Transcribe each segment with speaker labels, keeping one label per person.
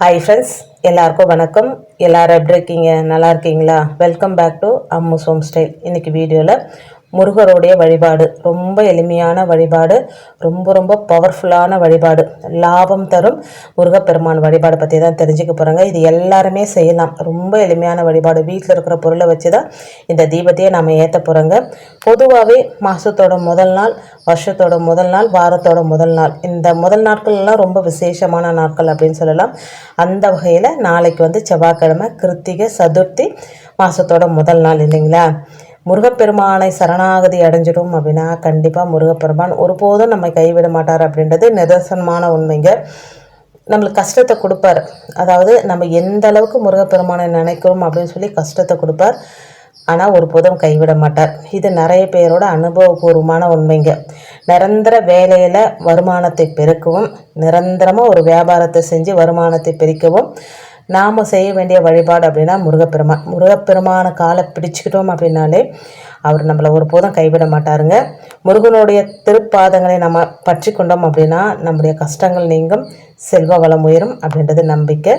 Speaker 1: hi friends எல்லாருக்கும் வணக்கம் எல்லோரும் எப்படி இருக்கீங்க நல்லா இருக்கீங்களா welcome back to Ammu home style இன்றைக்கி வீடியோவில் முருகருடைய வழிபாடு ரொம்ப எளிமையான வழிபாடு ரொம்ப ரொம்ப பவர்ஃபுல்லான வழிபாடு லாபம் தரும் முருகப்பெருமான் வழிபாடு பற்றி தான் தெரிஞ்சுக்க போகிறாங்க இது எல்லாருமே செய்யலாம் ரொம்ப எளிமையான வழிபாடு வீட்டில் இருக்கிற பொருளை வச்சு தான் இந்த தீபத்தையே நம்ம ஏற்ற போகிறோங்க பொதுவாகவே மாதத்தோட முதல் நாள் வருஷத்தோட முதல் நாள் வாரத்தோட முதல் நாள் இந்த முதல் நாட்கள்லாம் ரொம்ப விசேஷமான நாட்கள் அப்படின்னு சொல்லலாம் அந்த வகையில் நாளைக்கு வந்து செவ்வாய்க்கிழமை கிருத்திகை சதுர்த்தி மாதத்தோட முதல் நாள் இல்லைங்களா முருகப்பெருமானை சரணாகதி அடைஞ்சிடும் அப்படின்னா கண்டிப்பாக முருகப்பெருமான் ஒருபோதும் நம்மை கைவிட மாட்டார் அப்படின்றது நிதர்சனமான உண்மைங்க நம்மளுக்கு கஷ்டத்தை கொடுப்பார் அதாவது நம்ம எந்த அளவுக்கு முருகப்பெருமானை நினைக்கிறோம் அப்படின்னு சொல்லி கஷ்டத்தை கொடுப்பார் ஆனால் ஒருபோதும் கைவிட மாட்டார் இது நிறைய பேரோட அனுபவபூர்வமான உண்மைங்க நிரந்தர வேலையில் வருமானத்தை பெருக்கவும் நிரந்தரமாக ஒரு வியாபாரத்தை செஞ்சு வருமானத்தை பெருக்கவும் நாம் செய்ய வேண்டிய வழிபாடு அப்படின்னா முருகப்பெருமான் முருகப்பெருமான காலை பிடிச்சிக்கிட்டோம் அப்படின்னாலே அவர் நம்மளை ஒருபோதும் கைவிட மாட்டாருங்க முருகனுடைய திருப்பாதங்களை நம்ம பற்றி கொண்டோம் அப்படின்னா நம்முடைய கஷ்டங்கள் நீங்கும் செல்வ வளம் உயரும் அப்படின்றது நம்பிக்கை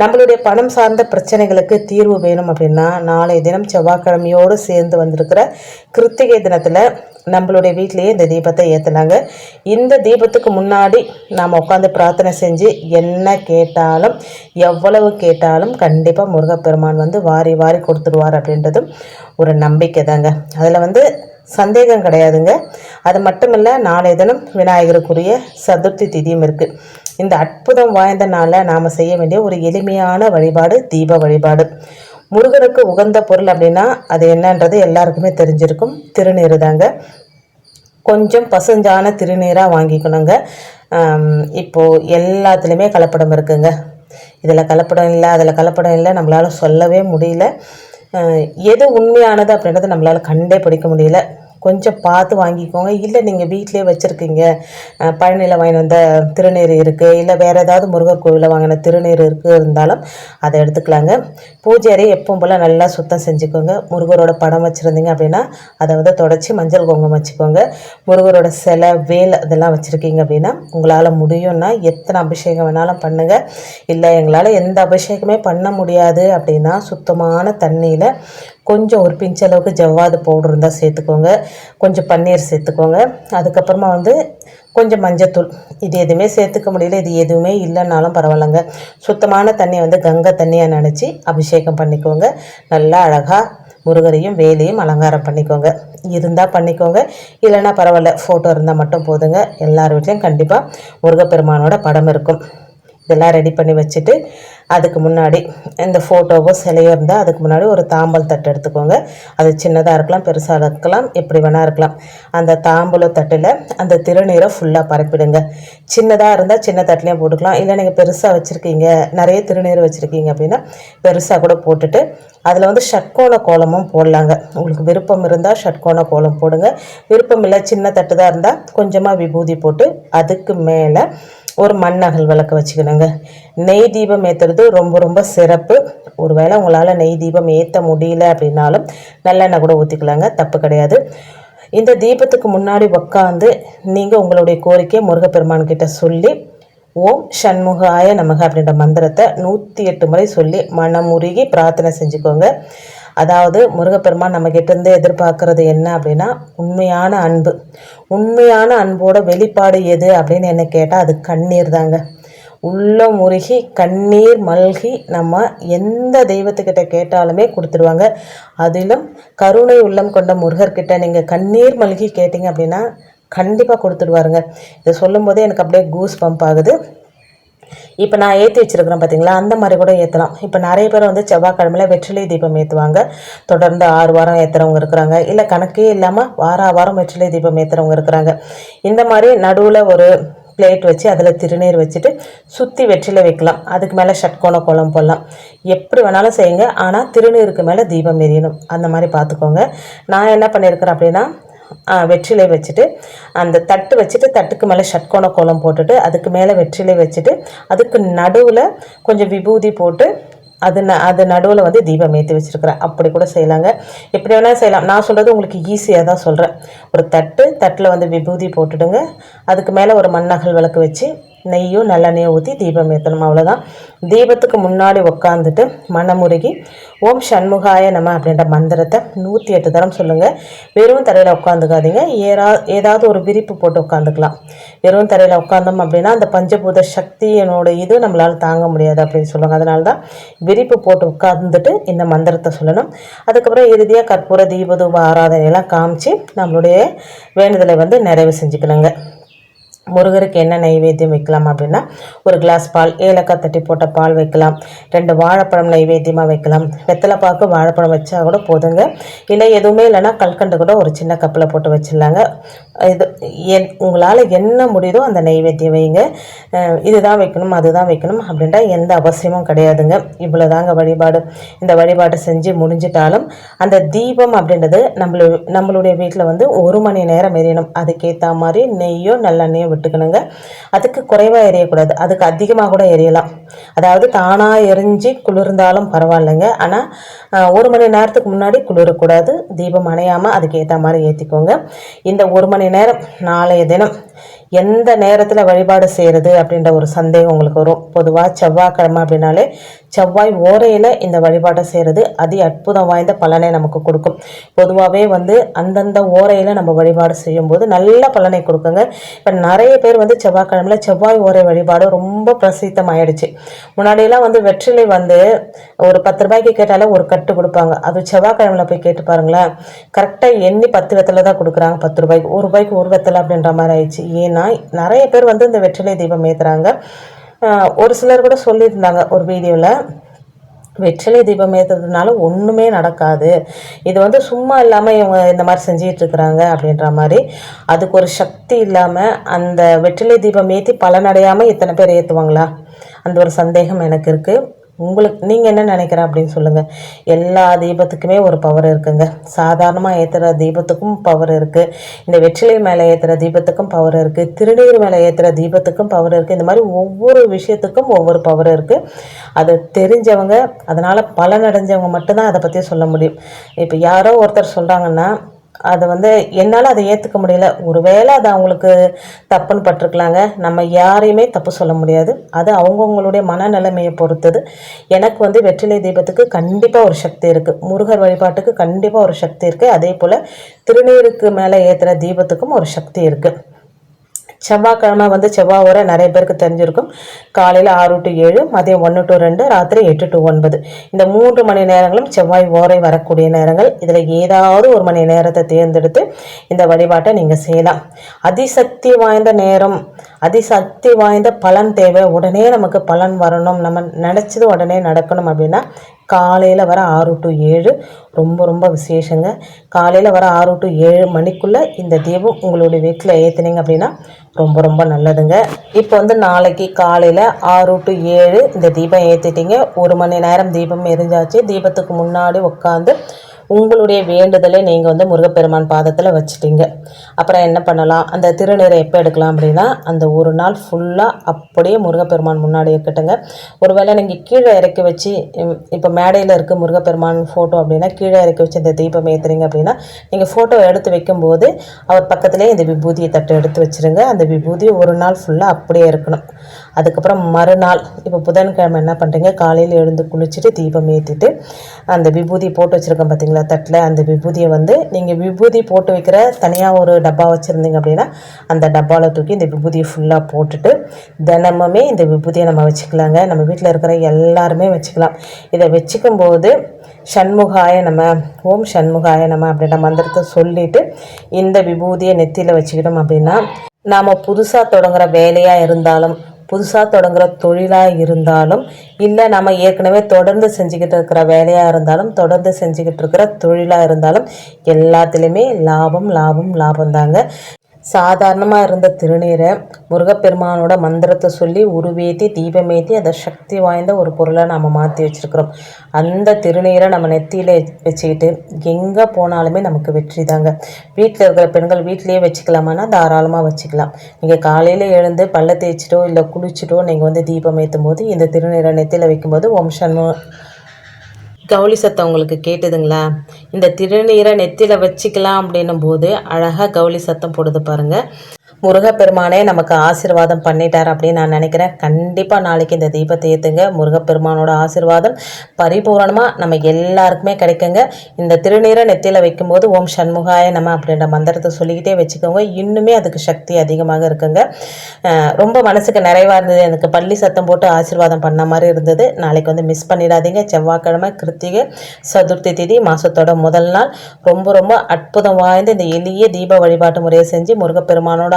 Speaker 1: நம்மளுடைய பணம் சார்ந்த பிரச்சனைகளுக்கு தீர்வு வேணும் அப்படின்னா நாளைய தினம் செவ்வாய்க்கிழமையோடு சேர்ந்து வந்திருக்கிற கிருத்திகை தினத்தில் நம்மளுடைய வீட்லேயே இந்த தீபத்தை ஏற்றினாங்க இந்த தீபத்துக்கு முன்னாடி நாம் உட்காந்து பிரார்த்தனை செஞ்சு என்ன கேட்டாலும் எவ்வளவு கேட்டாலும் கண்டிப்பாக முருகப்பெருமான் வந்து வாரி வாரி கொடுத்துடுவார் அப்படின்றதும் ஒரு நம்பிக்கை தாங்க அதில் வந்து சந்தேகம் கிடையாதுங்க அது மட்டும் இல்லை நாளைய தினம் விநாயகருக்குரிய சதுர்த்தி திதியும் இருக்குது இந்த அற்புதம் வாய்ந்த நாளில் நாம் செய்ய வேண்டிய ஒரு எளிமையான வழிபாடு தீப வழிபாடு முருகனுக்கு உகந்த பொருள் அப்படின்னா அது என்னன்றது எல்லாருக்குமே தெரிஞ்சிருக்கும் திருநீர் தாங்க கொஞ்சம் பசுஞ்சான திருநீராக வாங்கிக்கணுங்க இப்போது எல்லாத்துலேயுமே கலப்படம் இருக்குங்க இதில் கலப்படம் இல்லை அதில் கலப்படம் இல்லை நம்மளால் சொல்லவே முடியல எது உண்மையானது அப்படின்றத நம்மளால் கண்டே பிடிக்க முடியல கொஞ்சம் பார்த்து வாங்கிக்கோங்க இல்லை நீங்கள் வீட்டிலே வச்சுருக்கீங்க பழனியில் வாங்கின வந்த திருநீர் இருக்குது இல்லை வேறு ஏதாவது முருகர் கோவிலில் வாங்கின திருநீர் இருக்குது இருந்தாலும் அதை எடுத்துக்கலாங்க பூஜை அறையை எப்பவும் போல் நல்லா சுத்தம் செஞ்சுக்கோங்க முருகரோட படம் வச்சுருந்தீங்க அப்படின்னா அதை வந்து தொடச்சி மஞ்சள் குங்குமம் வச்சுக்கோங்க முருகரோட சிலை வேல் அதெல்லாம் வச்சுருக்கீங்க அப்படின்னா உங்களால் முடியும்னா எத்தனை அபிஷேகம் வேணாலும் பண்ணுங்கள் இல்லை எங்களால் எந்த அபிஷேகமே பண்ண முடியாது அப்படின்னா சுத்தமான தண்ணியில் கொஞ்சம் ஒரு பிஞ்ச் அளவுக்கு ஜவ்வாது பவுடர் இருந்தால் சேர்த்துக்கோங்க கொஞ்சம் பன்னீர் சேர்த்துக்கோங்க அதுக்கப்புறமா வந்து கொஞ்சம் மஞ்சத்தூள் இது எதுவுமே சேர்த்துக்க முடியல இது எதுவுமே இல்லைன்னாலும் பரவாயில்லைங்க சுத்தமான தண்ணியை வந்து கங்கை தண்ணியாக நினச்சி அபிஷேகம் பண்ணிக்கோங்க நல்லா அழகாக முருகரையும் வேலையும் அலங்காரம் பண்ணிக்கோங்க இருந்தால் பண்ணிக்கோங்க இல்லைன்னா பரவாயில்ல ஃபோட்டோ இருந்தால் மட்டும் போதுங்க எல்லார் வீட்லேயும் கண்டிப்பாக முருகப்பெருமானோட படம் இருக்கும் இதெல்லாம் ரெடி பண்ணி வச்சுட்டு அதுக்கு முன்னாடி இந்த ஃபோட்டோவோ சிலையோ இருந்தால் அதுக்கு முன்னாடி ஒரு தாம்பல் தட்டு எடுத்துக்கோங்க அது சின்னதாக இருக்கலாம் பெருசாக இருக்கலாம் எப்படி வேணால் இருக்கலாம் அந்த தாம்பூல தட்டில் அந்த திருநீரை ஃபுல்லாக பரப்பிடுங்க சின்னதாக இருந்தால் சின்ன தட்டிலையும் போட்டுக்கலாம் இல்லை நீங்கள் பெருசாக வச்சுருக்கீங்க நிறைய திருநீர் வச்சுருக்கீங்க அப்படின்னா பெருசாக கூட போட்டுட்டு அதில் வந்து ஷட்கோண கோலமும் போடலாங்க உங்களுக்கு விருப்பம் இருந்தால் ஷட்கோண கோலம் போடுங்க விருப்பம் இல்லை சின்ன தட்டு தான் இருந்தால் கொஞ்சமாக விபூதி போட்டு அதுக்கு மேலே ஒரு மண் அகல் விளக்கு வச்சுக்கணுங்க நெய் தீபம் ஏற்றுறது ரொம்ப ரொம்ப சிறப்பு ஒருவேளை உங்களால் நெய் தீபம் ஏற்ற முடியல அப்படின்னாலும் நல்லெண்ணெய் கூட ஊற்றிக்கலாங்க தப்பு கிடையாது இந்த தீபத்துக்கு முன்னாடி உக்காந்து நீங்கள் உங்களுடைய கோரிக்கையை முருகப்பெருமான்கிட்ட சொல்லி ஓம் சண்முகாய நமக அப்படின்ற மந்திரத்தை நூற்றி எட்டு முறை சொல்லி மனமுருகி பிரார்த்தனை செஞ்சுக்கோங்க அதாவது முருகப்பெருமான் நம்மக்கிட்ட இருந்து எதிர்பார்க்கறது என்ன அப்படின்னா உண்மையான அன்பு உண்மையான அன்போட வெளிப்பாடு எது அப்படின்னு என்ன கேட்டால் அது கண்ணீர் தாங்க உள்ள முருகி கண்ணீர் மல்கி நம்ம எந்த தெய்வத்துக்கிட்ட கேட்டாலுமே கொடுத்துருவாங்க அதிலும் கருணை உள்ளம் கொண்ட முருகர்கிட்ட நீங்கள் கண்ணீர் மல்கி கேட்டிங்க அப்படின்னா கண்டிப்பாக கொடுத்துடுவாருங்க இதை சொல்லும் போதே எனக்கு அப்படியே கூஸ் பம்ப் ஆகுது இப்போ நான் ஏற்றி வச்சுருக்கிறேன் பார்த்தீங்களா அந்த மாதிரி கூட ஏற்றலாம் இப்போ நிறைய பேர் வந்து செவ்வாய்க்கிழமையில் வெற்றிலை தீபம் ஏற்றுவாங்க தொடர்ந்து ஆறு வாரம் ஏற்றுறவங்க இருக்கிறாங்க இல்லை கணக்கே இல்லாமல் வார வாரம் வெற்றிலை தீபம் ஏற்றுறவங்க இருக்கிறாங்க இந்த மாதிரி நடுவில் ஒரு பிளேட் வச்சு அதில் திருநீர் வச்சுட்டு சுற்றி வெற்றில வைக்கலாம் அதுக்கு மேலே ஷட்கோண குளம் போடலாம் எப்படி வேணாலும் செய்யுங்க ஆனால் திருநீருக்கு மேலே தீபம் எரியணும் அந்த மாதிரி பார்த்துக்கோங்க நான் என்ன பண்ணியிருக்கிறேன் அப்படின்னா வெற்றிலை வச்சுட்டு அந்த தட்டு வச்சுட்டு தட்டுக்கு மேலே ஷட்கோண கோலம் போட்டுட்டு அதுக்கு மேலே வெற்றிலை வச்சுட்டு அதுக்கு நடுவில் கொஞ்சம் விபூதி போட்டு அது ந அது நடுவில் வந்து தீபம் ஏற்றி வச்சுருக்குறேன் அப்படி கூட செய்யலாங்க எப்படி வேணால் செய்யலாம் நான் சொல்கிறது உங்களுக்கு ஈஸியாக தான் சொல்கிறேன் ஒரு தட்டு தட்டில் வந்து விபூதி போட்டுடுங்க அதுக்கு மேலே ஒரு மண்ணகல் விளக்கு வச்சு நெய்யும் நல்லெண்ணெயோ ஊற்றி தீபம் ஏற்றணும் அவ்வளோதான் தீபத்துக்கு முன்னாடி உட்காந்துட்டு மனமுருகி ஓம் சண்முகாய நம்ம அப்படின்ற மந்திரத்தை நூற்றி எட்டு தரம் சொல்லுங்கள் வெறும் தரையில் உட்காந்துக்காதீங்க ஏறா ஏதாவது ஒரு விரிப்பு போட்டு உட்காந்துக்கலாம் வெறும் தரையில் உட்காந்தோம் அப்படின்னா அந்த பஞ்சபூத சக்தியினோட இது நம்மளால் தாங்க முடியாது அப்படின்னு சொல்லுவாங்க அதனால தான் விரிப்பு போட்டு உட்காந்துட்டு இந்த மந்திரத்தை சொல்லணும் அதுக்கப்புறம் இறுதியாக கற்பூர தீபதூப ஆராதனையெல்லாம் காமிச்சு நம்மளுடைய வேண்டுதலை வந்து நிறைவு செஞ்சுக்கணுங்க முருகருக்கு என்ன நைவேத்தியம் வைக்கலாம் அப்படின்னா ஒரு கிளாஸ் பால் ஏலக்காய் தட்டி போட்ட பால் வைக்கலாம் ரெண்டு வாழைப்பழம் நைவேத்தியமாக வைக்கலாம் வெத்தலைப்பாக்கு வாழைப்பழம் வச்சா கூட போதுங்க இல்லை எதுவுமே இல்லைன்னா கல்கண்டு கூட ஒரு சின்ன கப்பில் போட்டு வச்சிடலாங்க இது என் உங்களால் என்ன முடியுதோ அந்த நைவேத்தியம் வைங்க இதுதான் வைக்கணும் அதுதான் வைக்கணும் அப்படின்ற எந்த அவசியமும் கிடையாதுங்க இவ்வளோ தாங்க வழிபாடு இந்த வழிபாடு செஞ்சு முடிஞ்சிட்டாலும் அந்த தீபம் அப்படின்றது நம்மளு நம்மளுடைய வீட்டில் வந்து ஒரு மணி நேரம் எரியணும் அதுக்கேற்ற மாதிரி நெய்யோ நல்லெண்ணெயோ விட்டு விட்டுக்கணுங்க அதுக்கு குறைவாக எரியக்கூடாது அதுக்கு அதிகமாக கூட எரியலாம் அதாவது தானாக எரிஞ்சு குளிர்ந்தாலும் பரவாயில்லைங்க ஆனால் ஒரு மணி நேரத்துக்கு முன்னாடி குளிரக்கூடாது தீபம் அணையாமல் அதுக்கு ஏற்ற மாதிரி ஏற்றிக்கோங்க இந்த ஒரு மணி நேரம் நாளைய தினம் எந்த நேரத்தில் வழிபாடு செய்கிறது அப்படின்ற ஒரு சந்தேகம் உங்களுக்கு வரும் பொதுவாக செவ்வாய்க்கிழமை அப்படின்னாலே செவ்வாய் ஓரையில் இந்த வழிபாட்டை செய்கிறது அதி அற்புதம் வாய்ந்த பலனை நமக்கு கொடுக்கும் பொதுவாகவே வந்து அந்தந்த ஓரையில் நம்ம வழிபாடு செய்யும்போது நல்ல பலனை கொடுக்குங்க இப்போ நிறைய பேர் வந்து செவ்வாய்க்கிழமையில் செவ்வாய் ஓரை வழிபாடு ரொம்ப பிரசித்தம் ஆயிடுச்சு முன்னாடியெல்லாம் வந்து வெற்றிலை வந்து ஒரு பத்து ரூபாய்க்கு கேட்டாலும் ஒரு கட்டு கொடுப்பாங்க அது செவ்வாய்க்கிழமையில் போய் கேட்டு பாருங்களேன் கரெக்டாக எண்ணி பத்து வெத்தலை தான் கொடுக்குறாங்க பத்து ரூபாய்க்கு ஒரு ரூபாய்க்கு ஒரு வெத்தலை அப்படின்ற மாதிரி ஆயிடுச்சு ஏன்னா நிறைய பேர் வந்து இந்த வெற்றிலை தீபம் ஏற்றுறாங்க ஒரு சிலர் கூட சொல்லியிருந்தாங்க ஒரு வீடியோவில் வெற்றிலை தீபம் ஏற்றுறதுனால ஒன்றுமே நடக்காது இது வந்து சும்மா இல்லாமல் இவங்க இந்த மாதிரி இருக்கிறாங்க அப்படின்ற மாதிரி அதுக்கு ஒரு சக்தி இல்லாமல் அந்த வெற்றிலை தீபம் ஏற்றி பலனடையாமல் இத்தனை பேர் ஏற்றுவாங்களா அந்த ஒரு சந்தேகம் எனக்கு இருக்குது உங்களுக்கு நீங்கள் என்ன நினைக்கிற அப்படின்னு சொல்லுங்கள் எல்லா தீபத்துக்குமே ஒரு பவர் இருக்குங்க சாதாரணமாக ஏற்றுகிற தீபத்துக்கும் பவர் இருக்குது இந்த வெற்றிலை மேலே ஏற்றுகிற தீபத்துக்கும் பவர் இருக்குது திருநீர் மேலே ஏற்றுகிற தீபத்துக்கும் பவர் இருக்குது இந்த மாதிரி ஒவ்வொரு விஷயத்துக்கும் ஒவ்வொரு பவர் இருக்குது அது தெரிஞ்சவங்க அதனால் பலனடைஞ்சவங்க மட்டும்தான் அதை பற்றி சொல்ல முடியும் இப்போ யாரோ ஒருத்தர் சொல்கிறாங்கன்னா அதை வந்து என்னால் அதை ஏற்றுக்க முடியல ஒருவேளை அது அவங்களுக்கு தப்புன்னு பட்டிருக்கலாங்க நம்ம யாரையுமே தப்பு சொல்ல முடியாது அது அவங்கவுங்களுடைய மனநிலைமையை பொறுத்தது எனக்கு வந்து வெற்றிலை தீபத்துக்கு கண்டிப்பாக ஒரு சக்தி இருக்குது முருகர் வழிபாட்டுக்கு கண்டிப்பாக ஒரு சக்தி இருக்குது அதே போல் திருநீருக்கு மேலே ஏற்றுகிற தீபத்துக்கும் ஒரு சக்தி இருக்குது செவ்வாய்க்கிழமை வந்து செவ்வாய் உரை நிறைய பேருக்கு தெரிஞ்சிருக்கும் காலையில் ஆறு டு ஏழு மதியம் ஒன்று டு ரெண்டு ராத்திரி எட்டு டு ஒன்பது இந்த மூன்று மணி நேரங்களும் செவ்வாய் ஓரை வரக்கூடிய நேரங்கள் இதில் ஏதாவது ஒரு மணி நேரத்தை தேர்ந்தெடுத்து இந்த வழிபாட்டை நீங்கள் செய்யலாம் அதிசக்தி வாய்ந்த நேரம் அதிசக்தி வாய்ந்த பலன் தேவை உடனே நமக்கு பலன் வரணும் நம்ம நினச்சது உடனே நடக்கணும் அப்படின்னா காலையில் வர ஆறு டு ஏழு ரொம்ப ரொம்ப விசேஷங்க காலையில் வர ஆறு டு ஏழு மணிக்குள்ளே இந்த தீபம் உங்களுடைய வீட்டில் ஏற்றினீங்க அப்படின்னா ரொம்ப ரொம்ப நல்லதுங்க இப்போ வந்து நாளைக்கு காலையில் ஆறு டு ஏழு இந்த தீபம் ஏற்றிட்டிங்க ஒரு மணி நேரம் தீபம் எரிஞ்சாச்சு தீபத்துக்கு முன்னாடி உட்காந்து உங்களுடைய வேண்டுதலை நீங்கள் வந்து முருகப்பெருமான் பாதத்தில் வச்சுட்டீங்க அப்புறம் என்ன பண்ணலாம் அந்த திருநீரை எப்போ எடுக்கலாம் அப்படின்னா அந்த ஒரு நாள் ஃபுல்லாக அப்படியே முருகப்பெருமான் முன்னாடி இருக்கட்டுங்க ஒருவேளை நீங்கள் கீழே இறக்கி வச்சு இப்போ மேடையில் இருக்க முருகப்பெருமான் ஃபோட்டோ அப்படின்னா கீழே இறக்கி வச்சு இந்த தீபம் ஏற்றுறீங்க அப்படின்னா நீங்கள் ஃபோட்டோ எடுத்து வைக்கும்போது அவர் பக்கத்துலேயே இந்த விபூதியை தட்டு எடுத்து வச்சுருங்க அந்த விபூதி ஒரு நாள் ஃபுல்லாக அப்படியே இருக்கணும் அதுக்கப்புறம் மறுநாள் இப்போ புதன்கிழமை என்ன பண்ணுறீங்க காலையில் எழுந்து குளிச்சுட்டு தீபம் ஏற்றிட்டு அந்த விபூதி போட்டு வச்சுருக்கோம் பார்த்தீங்களா தட்டில் அந்த விபூதியை வந்து நீங்கள் விபூதி போட்டு வைக்கிற தனியாக ஒரு டப்பா வச்சுருந்தீங்க அப்படின்னா அந்த டப்பாவில் தூக்கி இந்த விபூதியை ஃபுல்லாக போட்டுட்டு தினமுமே இந்த விபூதியை நம்ம வச்சுக்கலாங்க நம்ம வீட்டில் இருக்கிற எல்லாருமே வச்சுக்கலாம் இதை வச்சுக்கும்போது சண்முகாய நம்ம ஓம் சண்முகாய நம்ம அப்படின்ற மந்திரத்தை சொல்லிவிட்டு இந்த விபூதியை நெத்தியில் வச்சுக்கிட்டோம் அப்படின்னா நாம் புதுசாக தொடங்குகிற வேலையாக இருந்தாலும் புதுசாக தொடங்குற தொழிலாக இருந்தாலும் இல்லை நம்ம ஏற்கனவே தொடர்ந்து செஞ்சுக்கிட்டு இருக்கிற வேலையாக இருந்தாலும் தொடர்ந்து செஞ்சுக்கிட்டு இருக்கிற தொழிலாக இருந்தாலும் எல்லாத்துலேயுமே லாபம் லாபம் லாபம் தாங்க சாதாரணமாக இருந்த திருநீரை முருகப்பெருமானோட மந்திரத்தை சொல்லி உருவேற்றி தீபமேற்றி அதை சக்தி வாய்ந்த ஒரு பொருளை நம்ம மாற்றி வச்சுருக்கிறோம் அந்த திருநீரை நம்ம நெத்தியில் வச்சுக்கிட்டு எங்கே போனாலுமே நமக்கு வெற்றி தாங்க வீட்டில் இருக்கிற பெண்கள் வீட்டிலேயே வச்சுக்கலாமான்னா தாராளமாக வச்சுக்கலாம் நீங்கள் காலையில் எழுந்து பல்ல தேய்ச்சிட்டோ இல்லை குளிச்சிட்டோ நீங்கள் வந்து தீபம் ஏற்றும் போது இந்த திருநீரை நெத்தியில் வைக்கும்போது வம்சம் கவுளி சத்தம் உங்களுக்கு கேட்டுதுங்களா இந்த திருநீரை நெத்தியில் வச்சுக்கலாம் அப்படின்னும் போது அழகாக கவுளி சத்தம் போடுது பாருங்கள் முருகப்பெருமானே நமக்கு ஆசிர்வாதம் பண்ணிட்டார் அப்படின்னு நான் நினைக்கிறேன் கண்டிப்பாக நாளைக்கு இந்த தீபத்தை ஏற்றுங்க முருகப்பெருமானோட ஆசிர்வாதம் பரிபூரணமாக நம்ம எல்லாருக்குமே கிடைக்குங்க இந்த திருநீரை நெத்தியில் வைக்கும்போது ஓம் சண்முகாய நம்ம அப்படின்ற மந்திரத்தை சொல்லிக்கிட்டே வச்சுக்கோங்க இன்னுமே அதுக்கு சக்தி அதிகமாக இருக்குங்க ரொம்ப மனசுக்கு நிறைவாக இருந்தது எனக்கு பள்ளி சத்தம் போட்டு ஆசீர்வாதம் பண்ண மாதிரி இருந்தது நாளைக்கு வந்து மிஸ் பண்ணிடாதீங்க செவ்வாய்க்கிழமை கிருத்திகை சதுர்த்தி திதி மாதத்தோட முதல் நாள் ரொம்ப ரொம்ப அற்புதம் வாய்ந்த இந்த எளிய தீப வழிபாட்டு முறையை செஞ்சு முருகப்பெருமானோட